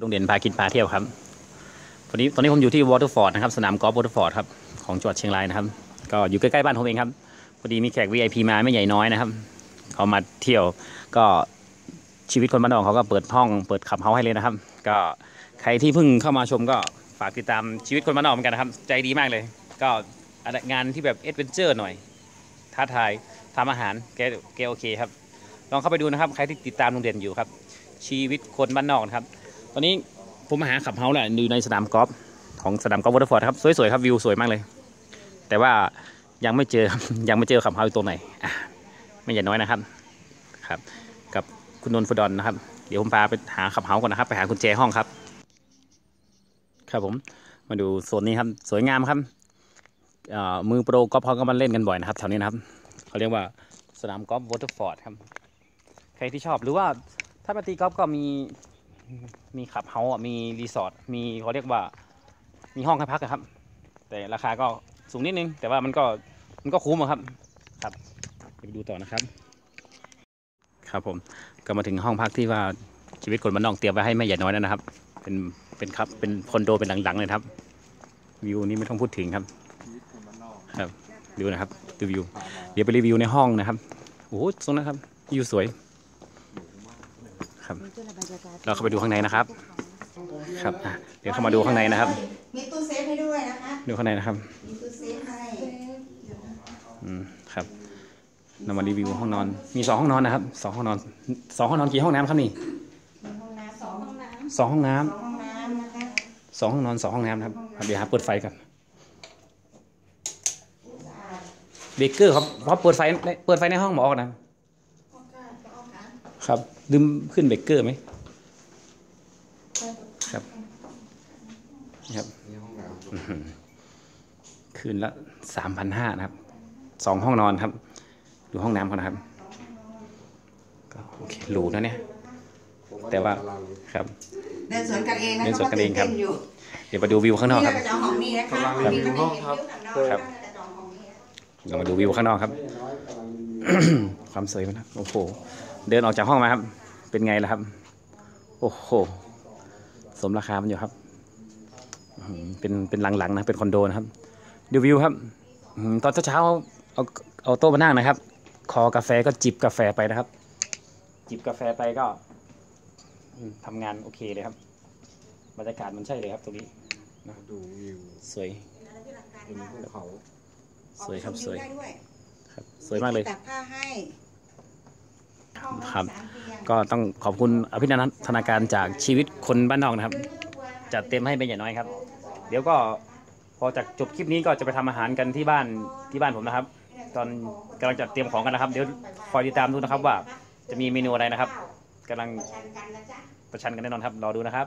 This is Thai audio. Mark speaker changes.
Speaker 1: โรงเรียนพากินพาเที่ยวครับวันนี้ตอนนี้ผมอยู่ที่วอเตอร์ฟอร์ดนะครับสนามกอล์ฟวอเตอร์ฟอร์ดครับของจังหวัดเชียงรายนะครับ ก็อยู่ใกล้ๆบ้านผมเองครับพอดีมีแขก VIP มาไม่ใหญ่น้อยนะครับเขามาเที่ยวก็ชีวิตคนบ้านนอกเขาก็เปิดห้องเปิดขับเฮาให้เลยนะครับ ก็ใครที่เพิ่งเข้ามาชมก็ฝากติดตามชีวิตคนบ้านนอกเหมือนกันนะครับ ใจดีมากเลย ก็งานที่แบบเอ็ดเวนเจอร์หน่อยท้าทายทำอาหารแกแกโอเคครับลองเข้าไปดูนะครับ ใครที่ติดตามโรงเรียนอยู่ครับ ชีวิตคนบ้านนอกนะครับ ตอนนี้ผมมาหาขับเฮาแหละอยู่ในสนามกอล์ฟของสนามกอล์ฟวอเตอร์ฟอร์ดครับสวยๆครับวิวสวยมากเลย แต่ว่ายังไม่เจอยังไม่เจอขับเฮาอยู่ตรงไหนอะไม่ใหญ่น้อยนะครับครับ กับคุณนนท์ฟดอนนะครับ เดี๋ยวผมพาไปหาขับเฮาก่อนนะครับ ไปหากุญแจห้องครับ ครับผมมาดูโซนนี้ครับสวยงามครับมือโปรกอล์ฟเขาก็มาเล่นกันบ่อยนะครับแถวนี้นะครับเขาเรียกว่าสนามกอล์ฟวอเตอร์ฟอร์ดครับ ใครที่ชอบหรือว่าถ้ามาตีกอล์ฟก็มี มีขับเฮาส์มีรีสอร์ทมีเขาเรียกว่า มีห้องให้พักอะครับ แต่ราคาก็สูงนิดนึง แต่ว่ามันก็มันก็คุ้มอะครับ ครับไปดูต่อนะครับ ครับผมก็มาถึงห้องพักที่ว่าชีวิตคนบ้านนอกเตรียมไว้ให้แม่ใหญ่น้อยแล้วนะครับ เป็นเป็นครับเป็นคอนโดเป็นหลังๆเลยครับ วิวนี้ไม่ต้องพูดถึงครับครับดูนะครับดูวิวเดี๋ยวไปรีวิวในห้องนะครับโอ้โหตรงนั้นครับวิวสวย ครับ เราเข้าไปดูข้างในนะครับ ครับอะเดี๋ยวเข้ามาดูข้างในนะครับ
Speaker 2: มีตู้เซฟให้ด้วยนะคะ
Speaker 1: ดูข้างในนะครับ
Speaker 2: มีตู้เซฟให้
Speaker 1: อืมครับเรามารีวิวห้องนอน มีสองห้องนอนนะครับสองห้องนอนสองห้องนอนกี่ห้องน้ำครับนี่
Speaker 2: มีห้องน้ำสองห้องน้
Speaker 1: สองห้องน้ำำ
Speaker 2: สองห้องน้ำนะคะ
Speaker 1: สองห้องนอนสองห้องน้ำนะครับครับเดี๋ยวหาเปิดไฟกัน
Speaker 2: สะอาด
Speaker 1: เบเกอร์ครับเขาเปิดไฟในเปิดไฟในห้องหมอออกนะ
Speaker 2: ห้องกาก็เอาค่ะ
Speaker 1: ครับ ลืมขึ้นเบเกอร์ไหมครับนี่ครับอื้อหือคืนละสามพันห้านะครับสองห้องนอนครับ ดูห้องน้ำเขานะครับก็โอเคหรูนะเนี่ย แต่ว่าครับ
Speaker 2: เดินสวนกันเองนะ
Speaker 1: เดินสวนกันเองครับ
Speaker 2: พาะว่าตื่ต้อยู่
Speaker 1: เดี๋ยวมาดูวิวข้างนอก
Speaker 2: นี่
Speaker 1: ค
Speaker 2: เรา
Speaker 1: รับ
Speaker 2: จะเอาห้องนี้นะคะ
Speaker 3: กำลังรีวิวห้องครับ
Speaker 1: ครับ
Speaker 2: จะจองห้องนี้นะ
Speaker 1: เรามาดูวิวข้างนอกครับ ความสวยมันนะโอ้โห เดินออกจากห้องมาครับ เป็นไงล่ะครับ โอ้โห สมราคา มันอยู่ครับอื้อหือเป็น เป็นหลังๆนะ เป็นคอนโดนะครับ ดูวิวครับอื้อหือตอนเช้าๆ เอา เอาโต๊ะมานั่งนะครับ คอกาแฟก็จิบกาแฟไปนะครับ จิบกาแฟไปก็อืมทำงานโอเคเลยครับ บรรยากาศมันใช่เลยครับ ตรงนี้
Speaker 3: ดูวิว
Speaker 1: สวย
Speaker 3: เป็นภูเขา
Speaker 1: สวยครับ สวย
Speaker 2: ได้ด้วย
Speaker 1: ครับ สวยมากเลย
Speaker 2: ตักผ้าให้ ห้องละ
Speaker 1: ครับ ก็ต้องขอบคุณอภินันทนาการจากชีวิตคนบ้านนอกนะครับ จัดเต็มให้เป็นอย่างน้อยครับ เดี๋ยวก็พอจากจบคลิปนี้ก็จะไปทำอาหารกันที่บ้านที่บ้านผมนะครับ ตอนกำลังจัดเตรียมของกันนะครับ เดี๋ยวคอยติดตามดูนะครับว่าจะมีเมนูอะไรนะครับกำลัง
Speaker 2: ชันกันนะจ๊ะ
Speaker 1: ประชันกันแน่นอนครับรอดูนะครับ